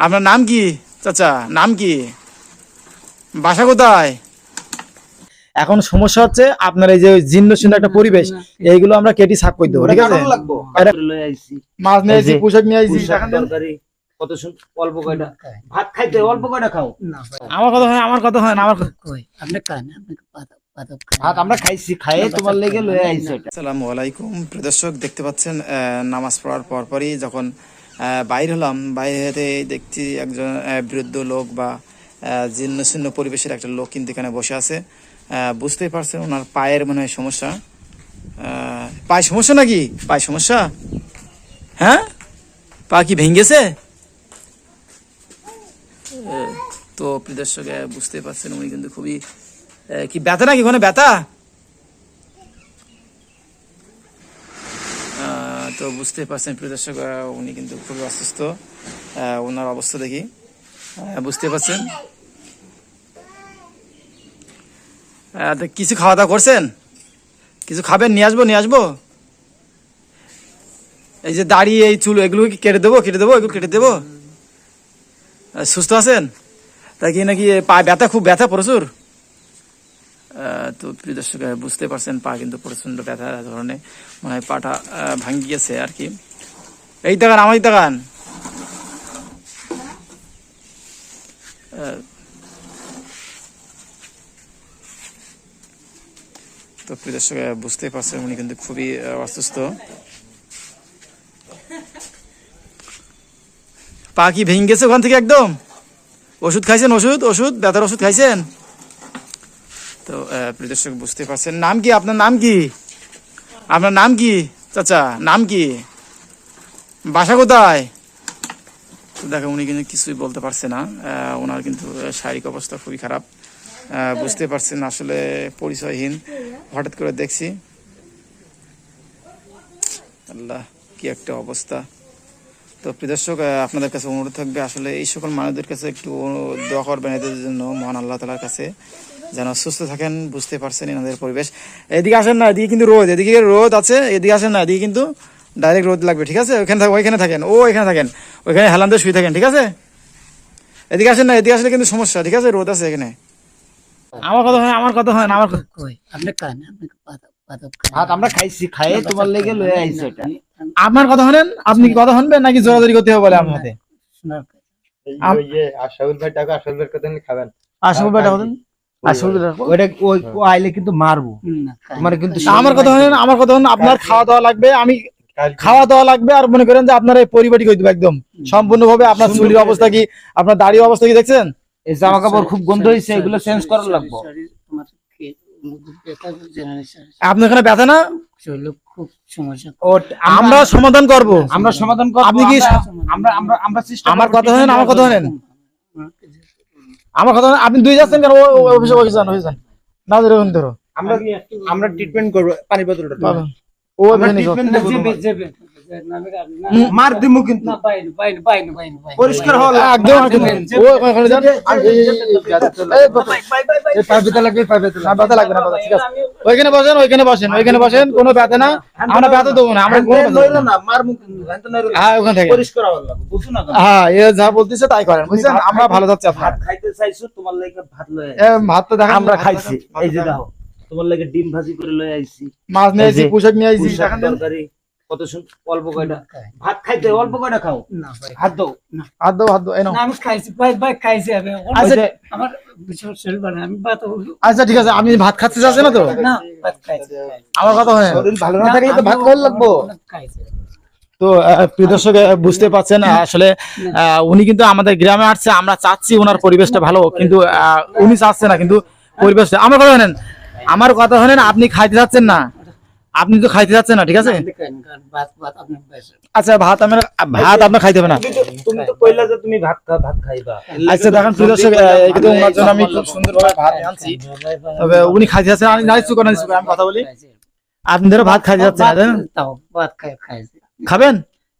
আপনার নাম কি? চাচা নাম কি? বাসা কোথায়? এখন সমস্যা হচ্ছে আপনার এই যে জীর্ণ শীর্ণ একটা পরিবেশ এইগুলো আমরা কেটে সাফ করে দেবো ঠিক আছে? মাছ নিয়ে আইছি পোশাক নিয়ে আইছি পুঁইশাক দেখান দেন। তরকারি কত অল্প কয়টা? ভাত খাইতে অল্প কয়টা খাও? আমার কথা হয় আমার কথা হয় না আমার কই? আপনি খান আপনি পাতা পাতা খান। ভাত আমরা খাইছি খাইয়ে তোমার লেগে লয়ে আইছি আসসালামু আলাইকুম প্রিয় দেখতে পাচ্ছেন নামাজ পড়ার পরপরই যখন বাইর হলাম। বাইরে হতে দেখছি একজন বৃদ্ধ লোক বা জীর্ণ শীর্ণ পরিবেশের একটা লোক কিন্তু এখানে বসে আছে। বুঝতেই পারছেন ওনার পায়ের মনে হয় সমস্যা। পায়ে সমস্যা নাকি? পায়ে সমস্যা? হ্যাঁ? পা কি ভেঙেছে? তো প্রিয় দর্শক আহ, বুঝতেই পারছেন উনি কিন্তু খুবই কি ব্যথা নাকি? ওখানে ব্যথা? তো বুঝতে পারছেন, প্রিয় দর্শক উনি কিন্তু খুবই অসুস্থ। ওনার অবস্থা দেখি। বুঝতে পারছেন। কিছু খাওয়া দাওয়া করছেন? কিছু খাবেন? নিয়ে আসব নিয়ে আসব? এই যে দাড়ি, এই চুল, এগুলো কি কেটে দেবো? কেটে দেবো? এগুলো কেটে দেবো? সুস্থ আছেন? তা কি নাকি পা ব্যথা, খুব ব্যথা প্রচুর? তো প্রিয় দর্শক বুঝতে পারছেন, পা কিন্তু প্রচণ্ড ব্যথা ধরনের, মনে হয় পাটা ভাঙ্গি গেছে আর কি। এই দেখান, আমার দেখান। তো প্রিয় দর্শক বুঝতে পারছেন, উনি কিন্তু খুবই অসুস্থ। পা কি ভেঙে গেছে ওখান থেকে একদম? ওষুধ খাইছেন, ওষুধ ওষুধ, ব্যথার ওষুধ খাইছেন? তো আহ, প্রিয় দর্শক বুঝতে পারছেন। নাম কি? আপনার নাম কি? আপনার নাম কি? চাচা নাম কি? বাসা কোথায়? দেখো উনি কিন্তু কিছুই বলতে পারছে না। ওনার কিন্তু শারীরিক অবস্থা খুবই খারাপ। বুঝতে পারছেন আসলে পরিচয়হীন। হঠাৎ করে দেখছি। আল্লাহ কি একটা অবস্থা। তো প্রিয় দর্শক আপনাদের কাছে অনুরোধ থাকবে আসলে এই সকল মানুষদের কাছে একটু দোয়া করবেন এদের জন্য মহান আল্লাহ তালার কাছে। যেন সুস্থ থাকেন বুঝতে পারছেন এনাদের পরিবেশ। এদিকে আসেন না এদিকে কিন্তু রোদ এদিকে রোদ আছে এদিকে আসেন না এদিকে কিন্তু ডাইরেক্ট রোদ লাগবে ঠিক আছে? ওইখানে ওইখানে থাকেন ও এখানে থাকেন ওইখানে হেলান দিয়ে শুয়ে থাকেন ঠিক আছে? এদিকে আসেন না এদিকে আসলে কিন্তু সমস্যা ঠিক আছে? রোদ আছে এখানে। আমার কথা হয় আমার কথা হয় না আমার কথা- কই? আপনি খান আপনি আমরা খাইছি খাইয়ে তোমার লেগে লয়ে আইছি এটা। আপনার কথা হলেন আপনি কি কথা শুনবেন নাকি জোরাজোরি করতে হবে বলে আমার হাতে আশাউল ভাই টাকা আশাউল ভাইয়ের কথা খাবেন। বলেন আসল বেটা ওইটা আইলে কিন্তু মারবো। তোমার কিন্তু আমার কথা আমার কথা আপনার খাওয়া দাওয়া লাগবে আমি খাওয়া দাওয়া লাগবে আর মনে করেন যে আপনার এই পরিপাটি করে দেবো একদম। সম্পূর্ণভাবে আপনার চুলির অবস্থা কি আপনার দাড়ির অবস্থা কি দেখছেন? এই জামা কাপড় খুব গন্ধ হয়েছে এগুলো চেঞ্জ করার লাগবো। আপনার এখানে ব্যথা না? খুব সমস্যা। ও আমরা সমাধান করব। আমরা সমাধান করব আপনি কি- আমরা- আমরা আমরা আমরা আমার কথা হলেন আমার কথা হলেন আমার কথা আপনি দুই যাচ্ছেন কেন? অফিসে অফিসে যান অফিসে যান। না ধরে ধরো। আমরা আমরা ট্রিটমেন্ট করব পানি বোতলটা। ও আমরা মার দিমু কিন্তু। পরিষ্কার হওয়া লাগবে। একদম। ওখানে যান। লাগবে না ব্যথা লাগবে। না ঠিক আছে। ওইখানে বসেন ওইখানে বসেন ওইখানে বসেন কোনো ব্যথা না। আমরা ব্যথা দেবো না আমরা কোনো না। না মার হ্যাঁ। হ্যাঁ ওখানে থেকে। পরিষ্কার না হ্যাঁ এ যা বলতেছে তাই করেন বুঝছেন? আমরা ভালো যাচ্ছি আপনার। ভাত খাইতে চাইছো তোমার লাগে ভাত লয়ে ভাত তো দেখেন। আমরা খাইছি। এই যে দাও তোমার লাগে ডিম ভাজি করে লয়ে আইছি। মাছ নিয়ে আইছি পোশাক নিয়ে আইছি। তরকারি। কত সুন্দর অল্প কয়টা? ভাত খাইতে অল্প কয়টা খাও? হাত দাও। হাত দাও হাত দাও। এই নাও। না, আমি খাইছি ভাই ভাই খাইছি আমি। আচ্ছা, আমার বিশাল শরীর আমি ভাত আচ্ছা ঠিক আছে আপনি ভাত খাতে যাচ্ছেন না তো? না ভাত খাইছি। আমার কথা হয় শরীর ভালো না থাকলে তো ভাত খাওয়া লাগবো। খাইছি। তো প্রিয় দর্শক বুঝতে পারছেন আসলে উনি কিন্তু আমাদের গ্রামে আসছে আমরা চাচ্ছি ওনার পরিবেশটা ভালো কিন্তু আহ, উনি চাচ্ছে না কিন্তু পরিবেশটা আমার কথা শোনেন আমার কথা শোনেন আপনি খাইতে চাচ্ছেন না। আপনি তো খাইতে যাচ্ছেন না ঠিক আছে? আচ্ছা ভাত আমার ভাত আপনার খাইতে হবে না। তুমি তো কইলা যে তুমি ভাত ভাত খাইবা। আচ্ছা দেখেন প্রিয় দর্শক আহ, ওনার জন্য আমি খুব সুন্দরভাবে ভাত আনছি। তবে উনি খাইতে যাচ্ছেন আমি নাই নাই চুকার আমি কথা বলি। আপনাদেরও ভাত খাইতে যাচ্ছেন না, তাও ভাত খাই খাইছি খাবেন?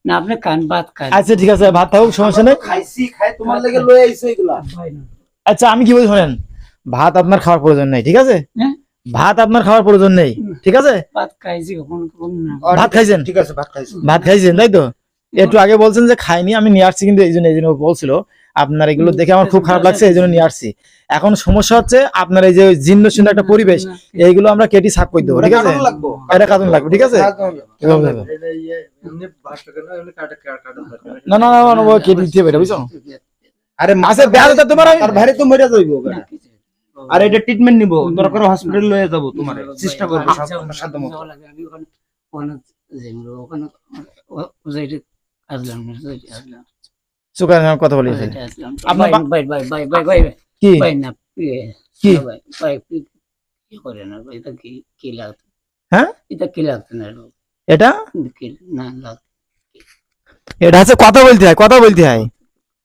না আপনি খান ভাত খান। আচ্ছা ঠিক আছে ভাত খাও সমস্যা নেই। খাইছি খাই তোমার লাগে লয়ে আইছো এগুলা। আচ্ছা আমি কি বলি শোনেন? ভাত আপনার খাওয়ার প্রয়োজন নেই ঠিক আছে? হ্যাঁ? ভাত আপনার খাওয়ার প্রয়োজন নেই। ঠিক আছে? ভাত খাইছি কখন কখন না। ভাত খাইছেন? ঠিক আছে ভাত খাইছি। ভাত খাইছেন তাই তো? একটু আগে বলছেন যে খাইনি আমি নিয়ে আসছি কিন্তু এই জন্য এই জন্য বলছিল। আপনার এগুলো দেখে আমার খুব খারাপ লাগছে এই জন্য নিয়ে আসছি। এখন সমস্যা হচ্ছে আপনার এই যে জীর্ণ শীর্ণ একটা পরিবেশ এইগুলো আমরা কেটে সাফ করে দেবো ঠিক আছে? এটা কাতুন লাগবে ঠিক আছে? না না না কেটে দিতে হবে এটা, বুঝছ? আরে আচ্ছা দেখা তোমার তার তো মরে যাইবো। আর এটা ট্রিটমেন্ট নিব। দরকার হসপিটাল লয়ে যাব তোমার। চেষ্টা করব আচ্ছা, সাধ্য মতো আমি ওখানে ওখানে যাইতে আসলাম। সুকার কথা বলি আসলাম। আপনার ভাই, ভাই, ভাই, ভাই, ভাই, কি? ভাই না, কি? ভাই, কি- করে না, ভাই, এটা কি- কি লাগতো? হ্যাঁ? এটা কি লাগতো না, এটা? এটা? কি- না, লাগতো, এটা হচ্ছে কথা বলতে হয় কথা বলতে হয়।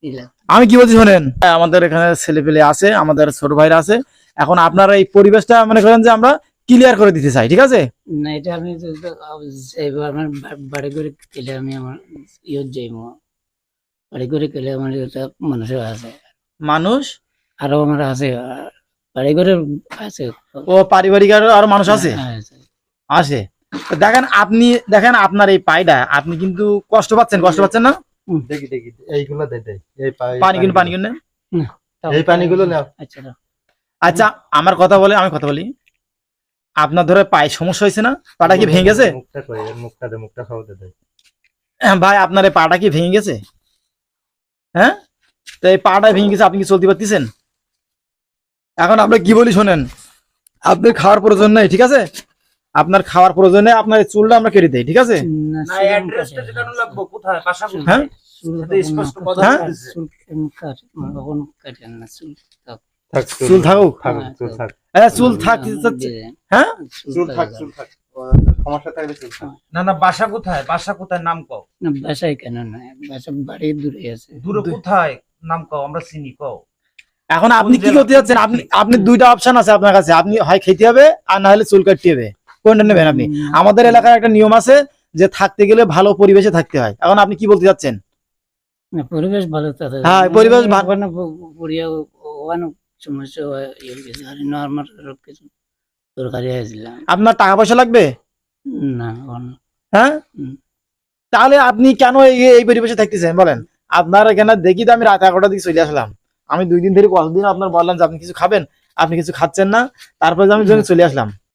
কি লাগতো? আমি কি বলছি শোনেন? আমাদের এখানে ছেলে পেলে আছে আমাদের ছোট ভাইরা আছে। এখন আপনারা এই পরিবেশটা মনে করেন যে আমরা ক্লিয়ার করে দিতে চাই ঠিক আছে? না, এটা আমি এইবার আমার বাড়ি করে গেলে আমি আমার ইয়ত যাইব। বাড়ি করে গেলে আমার এটা মানুষের আছে। মানুষ? আরও আমার আছে বাড়ি করে আছে। ও পারিবারিক আরও আরও মানুষ আছে? আছে। আছে। তো দেখেন আপনি দেখেন আপনার এই পায়টা আপনি কিন্তু কষ্ট পাচ্ছেন কষ্ট পাচ্ছেন না? দেখি দেখি এইগুলো দে দে এই পানি কিনে পানি কিনে তাও- এই পানিগুলো নাও। আচ্ছা আচ্ছা আমার কথা বলে আমি কথা বলি। আপনার ধরে পায়ে সমস্যা হয়েছে না? পাটা কি ভেঙে গেছে? মুখটা কই? মুখটা দে মুখটা খাওয়াতে দে। হ্যাঁ, ভাই আপনার এই পাটা কি ভেঙে গেছে? হ্যাঁ? তো এই পাটা ভেঙে গেছে আপনি কি চলতে পারতেছেন? এখন আমরা কি বলি শোনেন? আপনার খাওয়ার প্রয়োজন নেই ঠিক আছে? আপনার খাওয়ার প্রয়োজনে আপনার চুলটা আমরা কেটে দেই ঠিক আছে? চুল থাকুক চুল থাক। হ্যাঁ চুল থাক। দিয়ে- চুল থাক থাকে। চুল থাক ও, সমস্যা থাকলে চুল থাক। না না বাসা কোথায়? বাসা কোথায়? নাম কও। না, বাসায় কেন না? বাসা বাড়ি দূরে আছে। দূরে কোথায়? নাম কও আমরা চিনি কও। এখন আপনি কি করতে যাচ্ছেন? আপনি আপনি দুইটা অপশন আছে আপনার কাছে। আপনি হয় খেতে হবে আর না হলে চুল কাটতে হবে। কোনটা নেবেন আপনি। আমাদের এলাকার একটা নিয়ম আছে যে থাকতে গেলে ভালো পরিবেশে থাকতে হয়। এখন আপনি কি বলতে যাচ্ছেন পরিবেশ ভালো হ্যাঁ, পরিবেশ সমস্যা ইয়ে নর্মাল কিছু আপনার টাকা পয়সা লাগবে? না হ্যাঁ? তাহলে আপনি কেন এই এই পরিবেশে থাকতেছেন বলেন? আপনার এখানে দেখি তো আমি রাত এগারোটার দিকে চলে আসলাম। আমি দুই দিন ধরে কতদিন আপনার বললাম যে আপনি কিছু খাবেন আপনি কিছু খাচ্ছেন না তারপরে আমি চলে আসলাম।